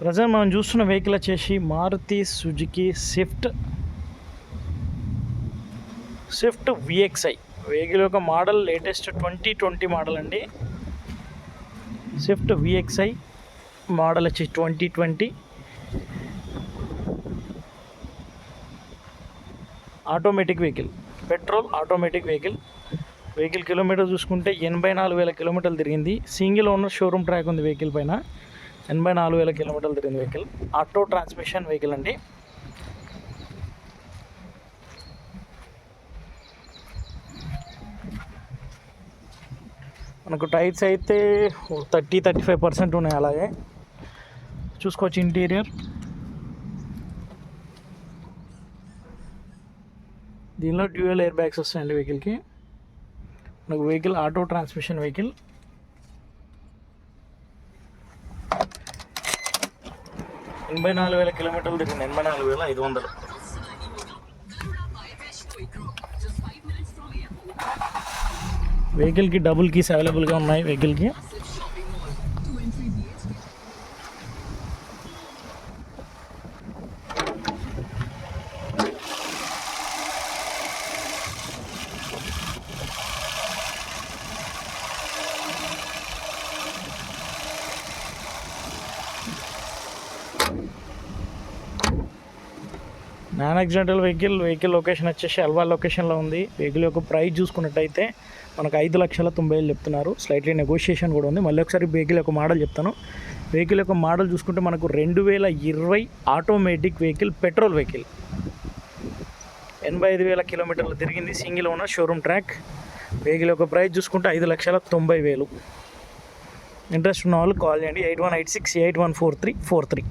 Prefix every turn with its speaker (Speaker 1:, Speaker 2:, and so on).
Speaker 1: Present మనం చూస్తున్న vehicle వచ్చేసి Maruti Suzuki Swift. Swift VXI vehicle యొక్క model latest twenty twenty model అండి. స్విఫ్ట్ విఎక్స్ఐ మోడల్ వచ్చి twenty twenty. Automatic vehicle. Petrol automatic vehicle. Vehicle kilometer చూసుకుంటే ఎనభై నాలుగు వేల కిలోమీటర్లు తిరిగింది. సింగిల్ ఓనర్ షోరూమ్ ట్రాక్ ఉంది వెహికల్ పైన. ఎనభై నాలుగు వేల కిలోమీటర్లు తిరిగిన వెహికల్ ఆటో ట్రాన్స్మిషన్ వెహికల్ అండి. మనకు టైర్స్ అయితే థర్టీ థర్టీ ఫైవ్ పర్సెంట్ ఉన్నాయి అలాగే. చూసుకోవచ్చు ఇంటీరియర్. దీనిలో డ్యూయల్ ఎయిర్ బ్యాగ్స్ వస్తాయండి వెహికల్కి మనకు వెహికల్ ఆటో ట్రాన్స్మిషన్ వెహికల్ ఎనభై నాలుగు వేల కిలోమీటర్లు తిరిగింది ఎనభై నాలుగు వేల ఐదు వందలు. వెహికల్కి డబుల్ కీస్ అవైలబుల్గా ఉన్నాయి వెహికల్కి non accidental vehicle vehicle location వచ్చేసి అల్వా లొకేషన్లో ఉంది. వెహికల్ యొక్క ప్రైస్ చూసుకున్నట్టయితే మనకు ఐదు లక్షల తొంభై వేలు చెప్తున్నారు. స్లైట్లీ నెగోషియేషన్ కూడా ఉంది. మళ్ళీ ఒకసారి వెహికల్ యొక్క మోడల్ చెప్తాను. వెహికల్ యొక్క మోడల్ చూసుకుంటే మనకు రెండు వేల ఇరవై ఆటోమేటిక్ వెహికల్ పెట్రోల్ వెహికల్ ఎనభై ఐదు వేల కిలోమీటర్లు తిరిగింది single owner showroom track vehicle యొక్క ప్రైస్ చూసుకుంటే ఐదు లక్షల తొంభై వేలు. ఇంట్రెస్ట్ ఉన్న వాళ్ళు కాల్ చేయండి. Eight one eight six eight one four three four three.